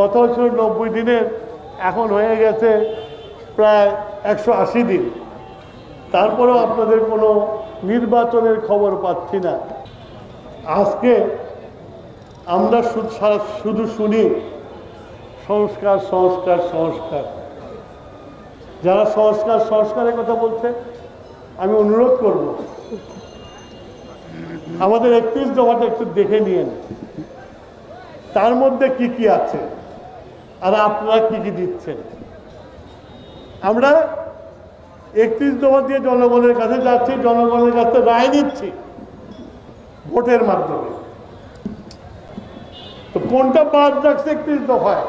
প্রথম ছিল নব্বই দিনের, এখন হয়ে গেছে প্রায় একশো আশি দিন। তারপরেও আপনাদের কোনো নির্বাচনের খবর পাচ্ছি না। আজকে আমরা শুধু শুনি, সংস্কার সংস্কার সংস্কার। যারা সংস্কার, সংস্কারের কথা বলছে, আমি অনুরোধ করব, আমাদের একত্রিশ দফাটা একটু দেখে নিয়েন। তার মধ্যে কি কি আছে? আর আপনারা কি কি দিচ্ছেন? আমরা একত্রিশ দফা দিয়ে জনগণের কাছে যাচ্ছি, জনগণের কাছে রায় নিচ্ছি ভোটের মাধ্যমে। তো কোনটা বাদ রাখছে একত্রিশ দফায়?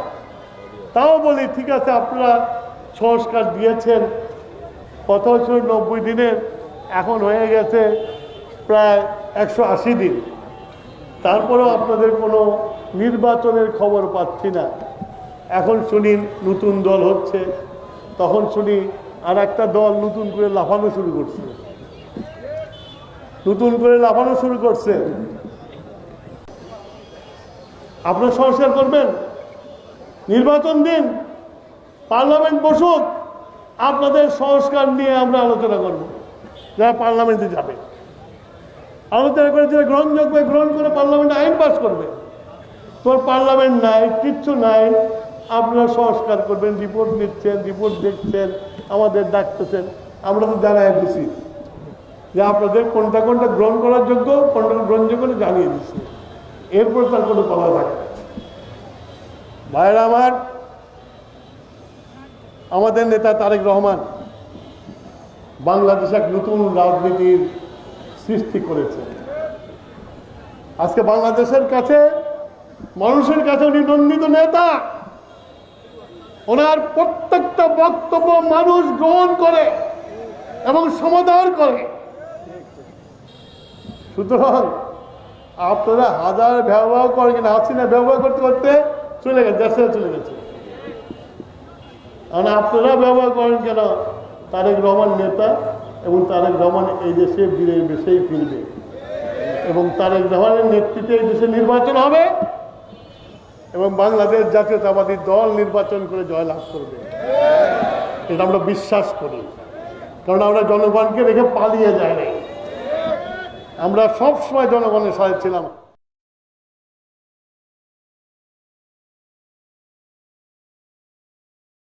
তাও বলি, ঠিক আছে, আপনারা সংস্কার দিয়েছেন। কত ছিল নব্বই দিনের এখন হয়ে গেছে প্রায় একশো আশি দিন। তারপরেও আপনাদের কোনো নির্বাচনের খবর পাচ্ছি না। এখন শুনি নতুন দল হচ্ছে, তখন শুনি আর একটা দল নতুন করে লাফানো শুরু করছে। নতুন করে লাফানো শুরু করছে। আপনার সংস্কার করবেন? নির্বাচন দিন, পার্লামেন্ট বসুক, আপনাদের সংস্কার নিয়ে আমরা আলোচনা করব। যারা পার্লামেন্টে যাবে। আলোচনা করে যেটা গ্রহণযোগ্য গ্রহণ করে পার্লামেন্টে আইন পাস করবে। তোর পার্লামেন্ট নাই, কিচ্ছু নাই আপনারা সংস্কার করবেন রিপোর্ট নিচ্ছেন রিপোর্ট দেখছেন, আমাদের ডাকতেছেন। আমরা তো জানাই দিছি যে আপনাদের কোনটা কোনটা গ্রহণ করার যোগ্য, কোনটা গ্রহণযোগ্য জানিয়ে দিচ্ছি এরপর তার কোনো কথা থাকে ভাইরা আমার, আমাদের নেতা তারেক রহমান বাংলাদেশ এক নতুন রাজনীতির সৃষ্টি করেছে। আজকে বাংলাদেশের কাছে, মানুষের কাছে উনি নেতা। ওনার প্রত্যেকটা বক্তব্য মানুষ গ্রহণ করে এবং সমাধান করে। সুতরাং আপনারা হাজার ব্যবহার করেন কিনা হাসিনা ব্যবহার করতে করতে চলে গেছে দেশে চলে গেছে। কারণ আপনারা ব্যবহার করেন কেন? তারেক রহমান নেতা এবং তারেক রহমান এই দেশে বীরের বেশেই ফিরবে। এবং তারেক রহমানের নেতৃত্বে এই দেশে নির্বাচন হবে। এবং বাংলাদেশ জাতীয়তাবাদী দল নির্বাচন করে জয়লাভ করবে। এটা আমরা বিশ্বাস করি। কারণ আমরা জনগণকে রেখে পালিয়ে যাই নাই। আমরা সবসময় জনগণের সাথে ছিলাম।